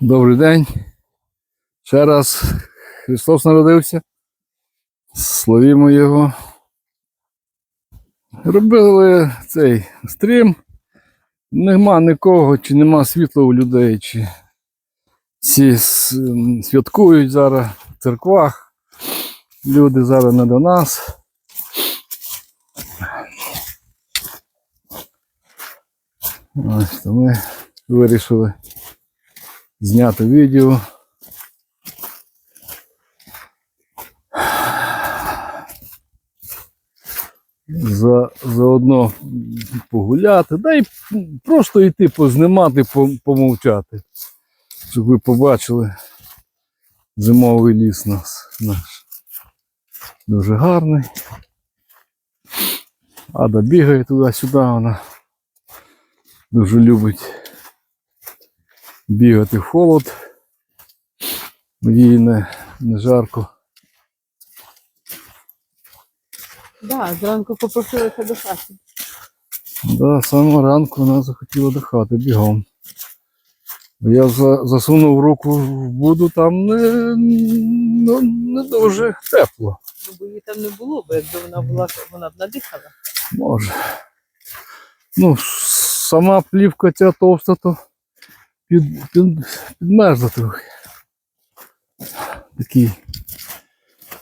Добрий день. Ще раз Христос народився. Славімо Його. Робили цей стрім. Нема нікого, чи нема світла у людей, чи всі святкують зараз в церквах. Люди зараз не до нас. Ось то ми вирішили зняти відео. За, заодно погуляти, да й просто йти познімати, помовчати. Щоб ви побачили зимовий ліс нас наш. Дуже гарний. Ада бігає туди-сюди, вона дуже любить бігати в холод. Їй не, жарко. Да, зранку попросилася до хати. Да, з самого ранку вона захотіла до хати бігом. Я за, засунув руку в буду, там не, ну, не дуже тепло. Ну, бо її там не було, бо якби вона була, то вона б надихала. Може. Ну, сама плівка ця товста, то під, під, підмерзла трохи. Такий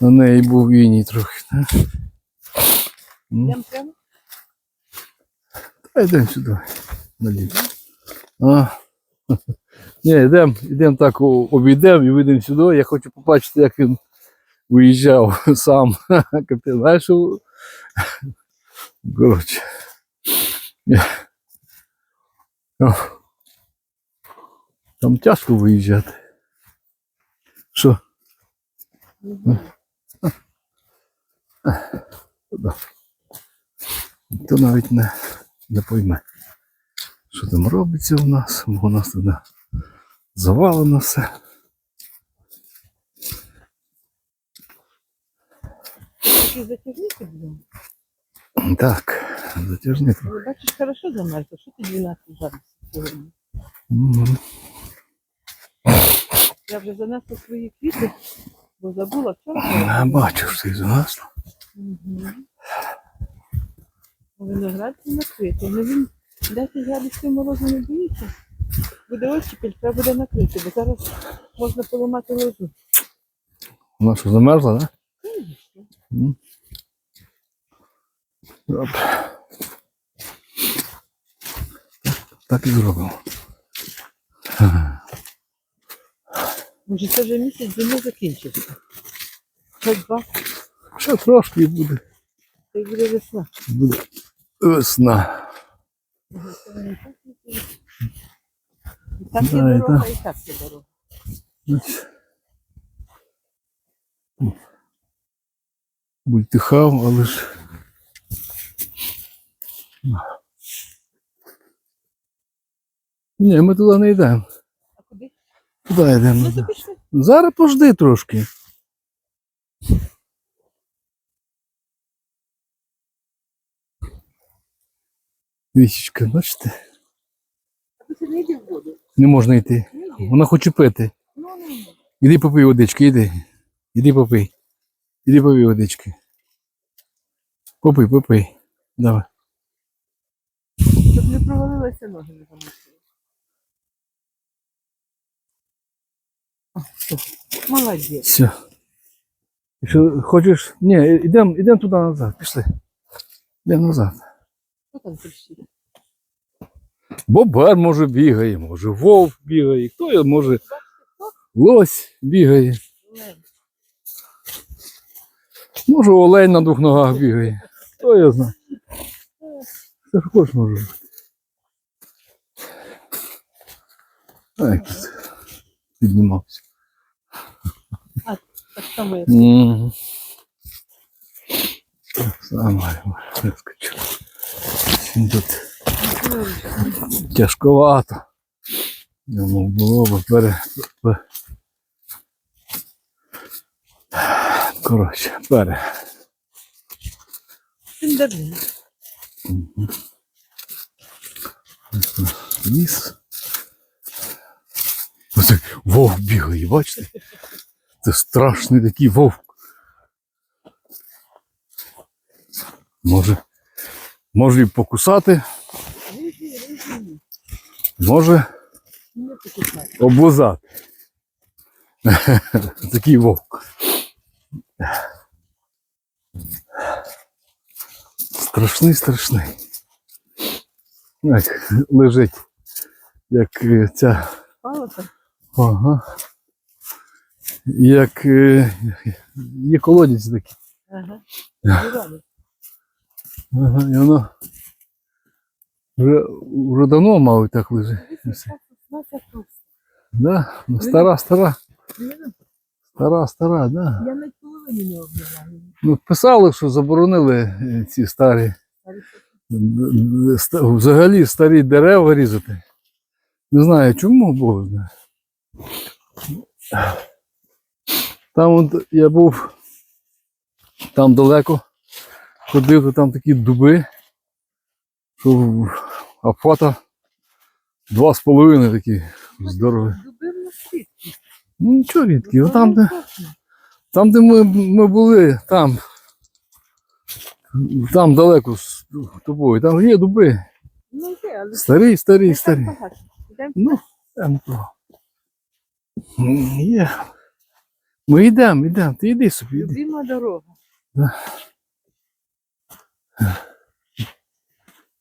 на неї був іній трохи. Ну. Йдемо прямо? Та йдемо сюди. Наліво. А. Ні, йдемо, йдемо так, обійдемо і вийдемо сюди. Я хочу побачити, як він виїжджав сам. Капець, знаєш. Коротше. Там тяжко виїжджати. Що? Туди. Навіть не, не пойме, що там робиться у нас, бо у нас туди завалено все. Так, затяжний. Але бачиш, хорошо замерзло. Що ти 12 градусів сьогодні? Я вже занесла свої квіти, бо забула вчора. Я бачу, що ти занесло. Угу. Виноград не накритий. Ну він 10 градусів морозу не боїться. Буде оттепель, треба буде накрити, бо зараз можна поламати лозу. Вона що замерзла, так? Добре. Так і зробимо. Може, це вже місяць зими закінчився. Ще два, Ще трошки буде, це буде весна. буде весна. І так є Да, дорога, і так є дорога. Ось. Бультихав, але ж. Ні, ми туди не йдемо. Куди? Йдемо. Ну. Зараз пожди трошки. Вісічка, бачите? Не йди в воду. Не можна йти. Вона хоче пити. Ну, ну. Іди попий водички, іди. Іди попий. Іди попий водички. Попий, попий. Давай. Щоб не провалилися ноги не замочили. О, все. Молодець. Все. Якщо хочеш. Ні, ідемо ідем туди назад. Пішли. Йдемо назад. Хто там кричить? Бобер може бігає, може вовк бігає, хто його може. Лось бігає. Може олень на двох ногах бігає. Хто його знає. Це ж хочеш може бути. А як піднімався. Так я скачу. Він тут тяжковато. Йому було б пере. пе- Коротше, пере. Тендерлін. Ліс. Це вовк бігає, бачите? Це страшний такий вовк. Може, може і покусати, може облизати. Такий вовк. Страшний, страшний. Як лежить, як е, ця. Палата. Ага. Як е, є колодязь такі. Ага. Ага, і воно вже, вже давно, мабуть, так лежить. Да? Ну, стара, стара, стара, стара, да. Я навіть половину не обняла. Ну, писали, що заборонили е, ці старі, взагалі старі дерева різати. Не знаю чому, Бог знає. Там от я був там далеко, ходив, то там такі дуби, що а фото два з половиною такі здорові. Ну нічого рідкі, ну, там, де, там, де ми, ми були, там, там далеко з тобою, там є дуби. Ну, йде, але Старі, старі, старі. Ну, там Є. Ми йдемо, йдемо, ти йди собі, йди. Любима дорога.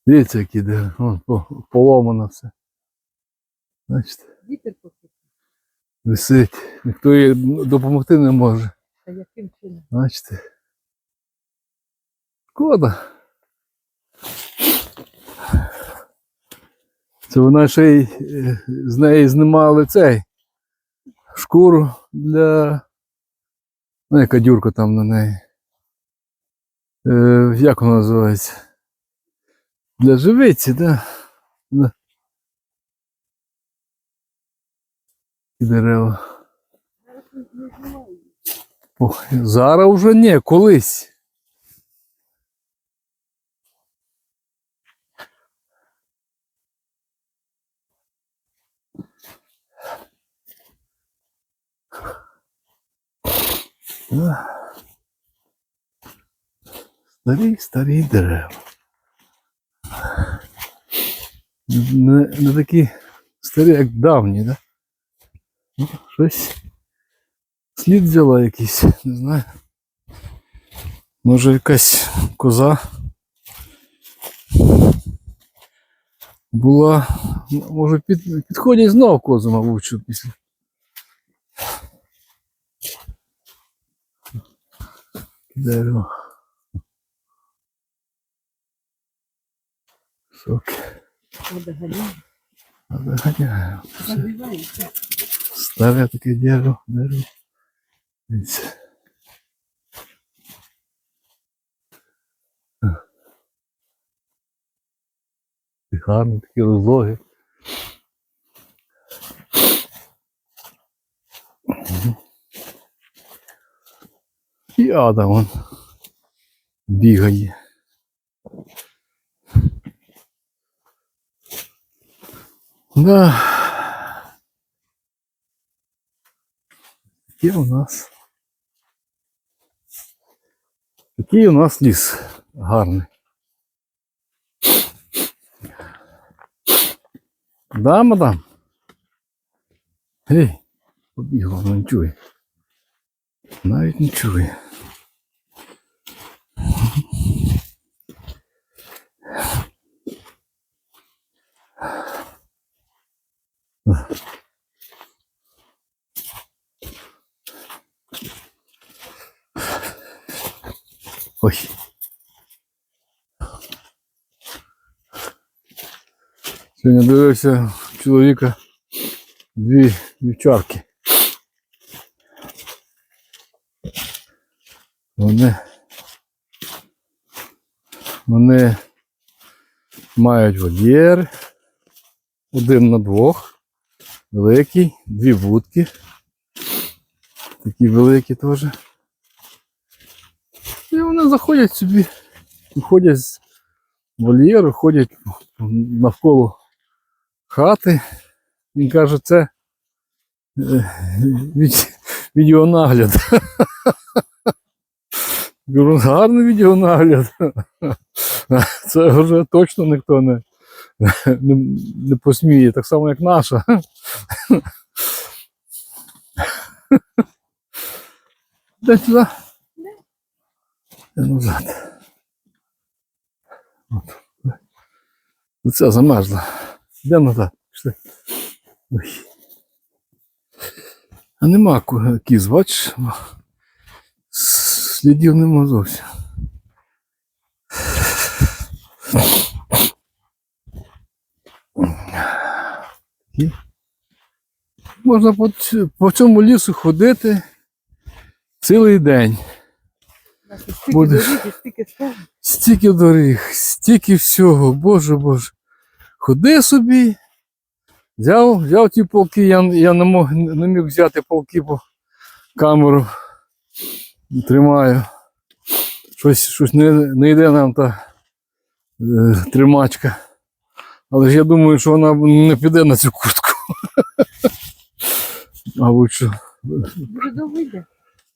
Дивіться, як іде, Вон, поломано все. Бачите, Вітер покрив. висить. Ніхто їй допомогти не може. А яким чином? Бачите. Шкода. Це вона ще й е, з неї знімали цей шкуру для. Ну, яка дюрка там на неї. Е, як вона називається? Для живиці, да? да. І дерева. Зараз вже ні, колись. Старі, старі дерева. Не, не такі старі, як давні, да? Ну, щось слід взяла якийсь, не знаю. Може якась коза була. м- Може під, підходять знову кози, мабуть, що після. Дерево. Водогаліна. Заганяю. Нагрівається. Старе таке дерево, дерево. Дивіться. І Гарно такі розлоги. І Адам он бігає. Да. Такий у нас. Такий у нас ліс гарний. Да, мадам? Ей, побігла, вона не чує. Навіть не чує. Ой. Сьогодні дивився чоловіка дві вівчарки. Вони, вони мають вольєр один на двох, великий, дві будки. Такі великі теж. Вони заходять собі, виходять з вольєру, ходять навколо хати. Він каже, це е, від, відеонагляд. Кажу, гарний відеонагляд. Це вже точно ніхто не, не, не посміє, так само, як наша. Дай туди. Назад. От. Оце замерзла. Де назад? Пішли. Ой. А нема кіз, бачиш? Слідів нема зовсім. І Можна по, по цьому лісу ходити цілий день. Стільки Буде. доріг стільки. Стільки доріг, стільки всього, боже боже. Ходи собі. Взяв, взяв ті полки, я, я не, мог, не міг взяти полки, бо камеру тримаю. Щось, щось не, не йде нам та е, тримачка. Але ж я думаю, що вона не піде на цю куртку. Мабуть, що. Дуже довго йде.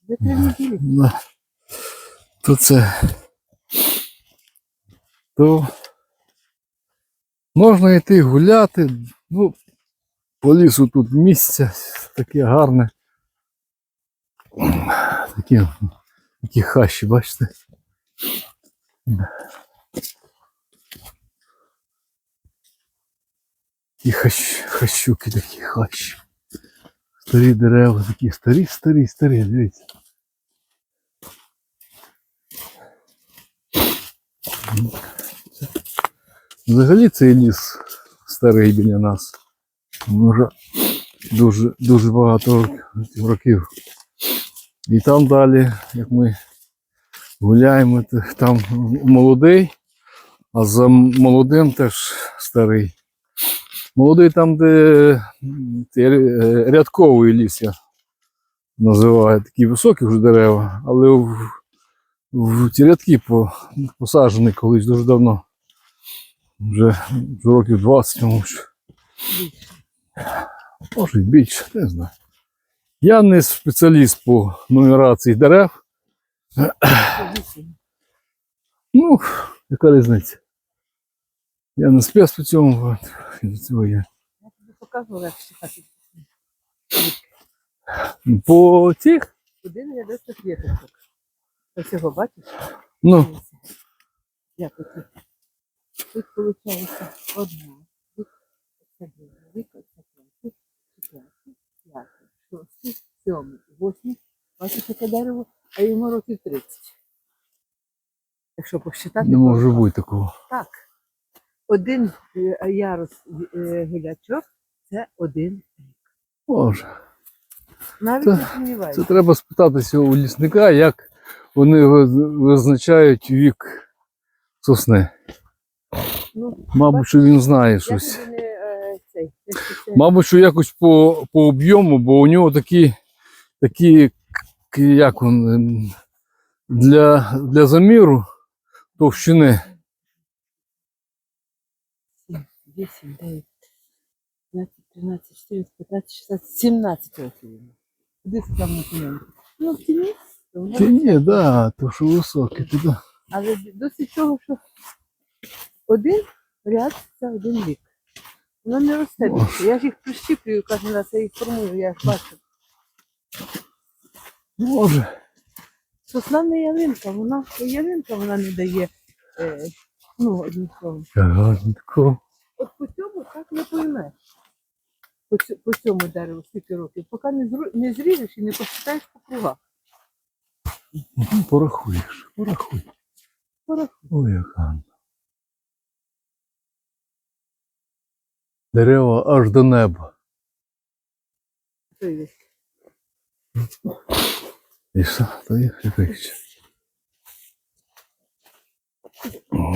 За три неділі. То це. То можна йти гуляти. Ну, по лісу тут місце таке гарне. Такі, такі хащі, бачите? Такі хащ, хащуки, такі хащі. Старі дерева, такі старі, старі, старі, дивіться. Взагалі цей ліс старий біля нас. Вже дуже, дуже багато років. І там далі, як ми гуляємо, там молодий, а за молодим теж старий. Молодий там, де ря- рядковий ліс я називаю, такі високі вже дерева, але в, в ці рядки по, посаджені колись дуже давно. Вже, років 20, тому що. Може більше, не знаю. Я не спеціаліст по нумерації дерев. Ну, яка різниця? Я не спец по цьому, до цього я. Я тобі показувала, як читати. По цих, Один рядочок віточок. Ось його бачиш? ну. Як тут. Тут виходить одна, тут оце третій, четвертий, п'ятий, шостий, сьомий, восьмий. Бачиш, яке дерево, а йому років 30. Якщо посчитати, не може бути такого. так. Один е, ярус е, гілячок це один рік. Боже. Навіть не сумніваюся. Це треба спитатися у лісника, як вони визначають вік сосни. Ну, Мабуть, що він знає щось. не е, цей. Мабуть, що якось по, по об'єму, бо у нього такі, такі як він, ем, для, для заміру товщини. 8, 9, 15, 13, 14, 15, 16, 17 років. Куди це там на? Ну, в тіні. Та ні, да, то що високе, туди. Але досить того, що один ряд це один рік. Воно не росте Боже. більше. Я ж їх прищіплюю кожен раз, я їх формую, я ж бачу. Може. Сосна не ялинка, вона ялинка вона не дає. Е, ну, одним словом. Гарненько. От по цьому так не поймеш. По, цьому дереву скільки років, поки не, зру- не зріжеш і не посчитаєш по кругах. Ну, порахуєш, порахуй. Порахуй. Як гарно. Дерева аж до неба. Весь. І що? То їх якийсь. О.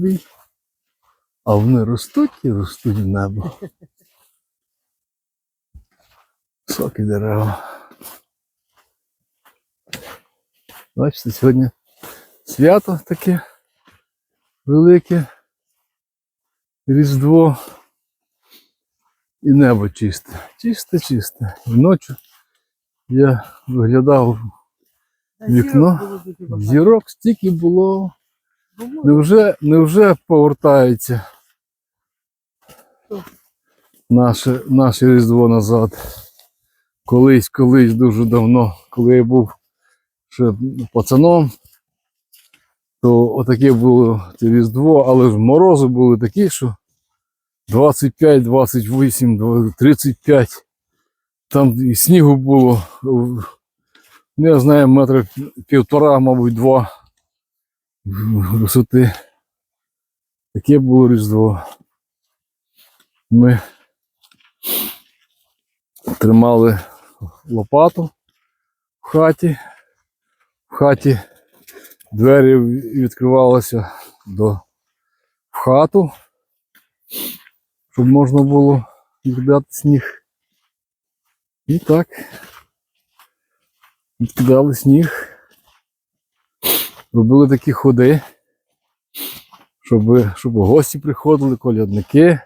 собі. А вони ростуть і ростуть в небо. Високі дерева. Бачите, сьогодні свято таке велике. Різдво. І небо чисте. Чисте, чисте. Вночі я виглядав Вікно, зірок, стільки було. Було. Невже, невже повертається Що? наше, наше Різдво назад? Колись, колись дуже давно, коли я був ще пацаном, то отаке було це Різдво, але ж морози були такі, що 25, 28, 35. Там і снігу було, я знаю, метра півтора, мабуть, два висоти. Таке було Різдво. Ми тримали лопату в хаті. В хаті двері відкривалися до в хату, щоб можна було відкидати сніг. І так. Відкидали сніг. Робили такі ходи, щоб, щоб гості приходили, колядники.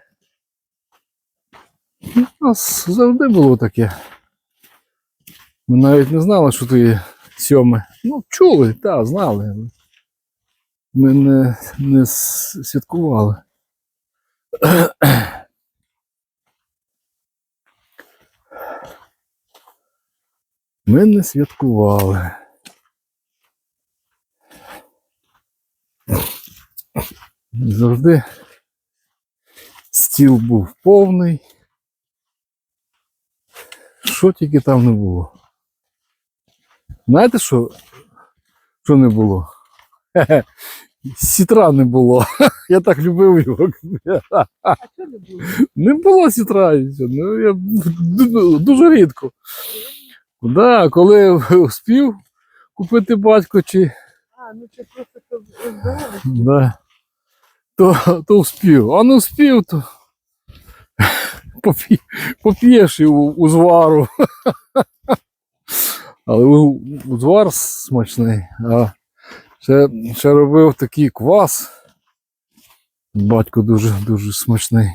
У нас завжди було таке. Ми навіть не знали, що то є сьоме. Ну, чули, так, знали. Ми не, не святкували. Ми не святкували. Завжди стіл був повний. Що тільки там не було. Знаєте, що, що не було? Сітра не було. Я так любив його. А що не було? Не було сітра. Ну, я дуже рідко. Да, коли успів купити батько чи А, ну це просто. Да. То, то успів. А не успів, то поп'єш і у, узвару. Але у- узвар смачний. А ще, ще робив такий квас. Батько дуже дуже смачний.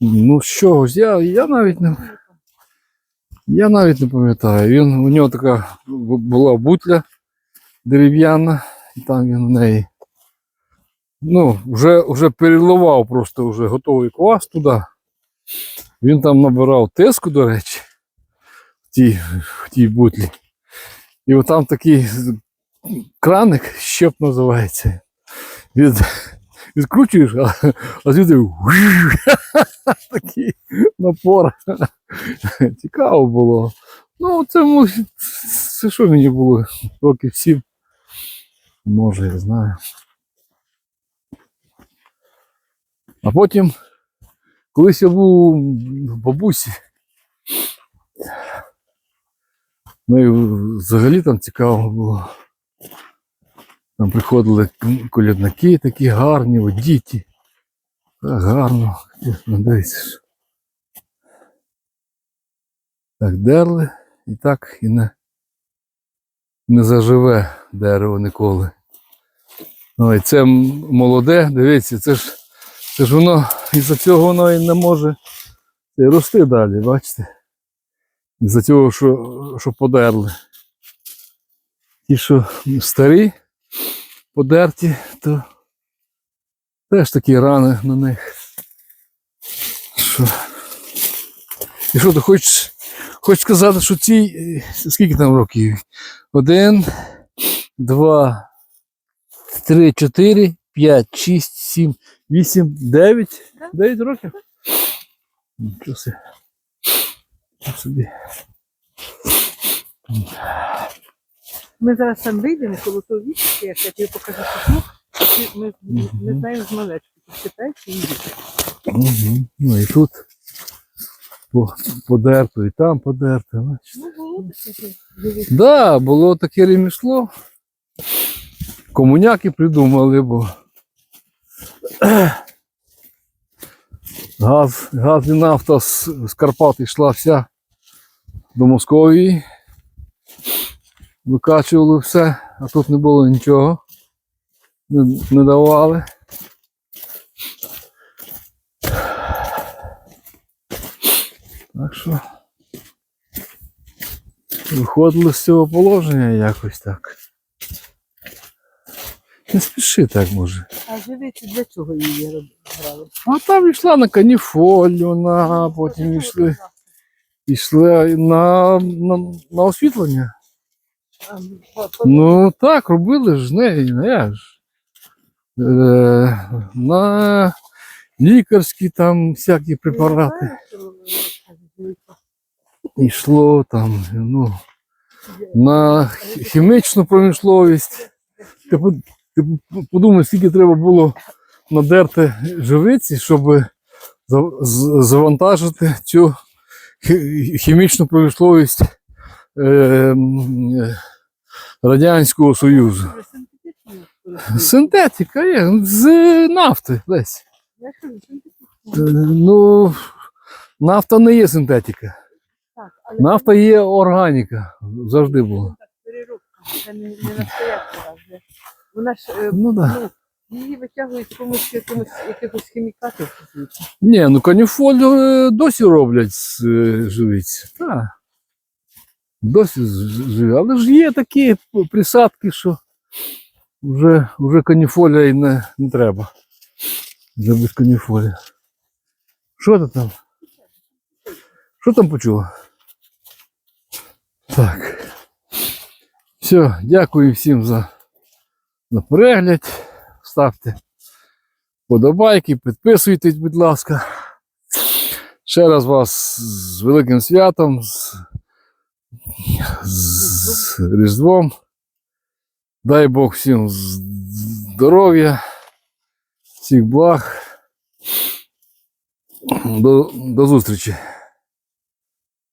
Ну з чого ж, я, я навіть не. Я навіть не пам'ятаю. Він, у нього така була бутля дерев'яна, і там він в неї. Ну, вже, вже переливав просто вже готовий квас туди. Він там набирав тиску, до речі, в тій, в тій бутлі. І от там такий краник, щеп називається. Від, відкручуєш, а, а звідти такий напор. Цікаво було. Ну, це, мо- це що мені було? Років сім. Може, я знаю. А потім, колись я був в бабусі. Ну і взагалі там цікаво було. Там приходили колядники такі гарні, от діти. Гарно. Ну, Дивіться. Так дерли і так і не, не заживе дерево ніколи. Ой, це молоде, дивіться, це ж, це ж воно із-за цього воно і не може рости далі, бачите? Із-за цього, що, що подерли. Ті, що старі, подерті, то теж такі рани на них. Що? І що ти хочеш, хочеш сказати, що цій, е, скільки там років? Один, два, три, чотири, п'ять, шість, сім, вісім, дев'ять. Да. Дев'ять років? Нічого собі. Собі. Ми зараз там вийдемо коло того вічки, як я тобі покажу куток. Ми Мгм. знаємо з малечки. Читаєш і їдеш. Угу. Ну і тут по- подерто, і там подерто. бачиш. Ну, було таке. Дивись. Да, було таке ремесло. комуняки придумали, бо газ, газ і нафта з, з Карпат йшла вся до Московії. Викачували все, а тут не було нічого. Не, не давали. Так що виходили з цього положення якось так. Не спіши так може. А живиці для чого її роб- брали? А там йшла на каніфолю, на потім йшли, йшли на, на, на освітлення. По- Ну так, робили ж неї, ну як ж. Е, на лікарські там всякі препарати. Кажуть, живиця? Йшло там, ну, на хімічну промисловість. Ти, под- подумай, скільки треба було надерти живиці, щоб завантажити цю хімічну промисловість е, Радянського Союзу. Синтетика є, з нафти десь. Е, Ну, нафта не є синтетика. Нафта є органіка. Завжди була. Це не, настояща вже. Вона ж е, Ну да. ну, її витягують з допомогою якимось, якихось хімікатів. Ні, ну каніфоль е, досі роблять з е, живиці. Так. Досі живі. Але ж є такі присадки, що вже, вже каніфоля і не, не треба. Вже без каніфолі. Що ти там? Що там почула? Так. Все, дякую всім за, за перегляд. Ставте подобайки, підписуйтесь, будь ласка. Ще раз вас з великим святом, з, з Різдвом. Дай Бог всім здоров'я, всіх благ. До, до зустрічі.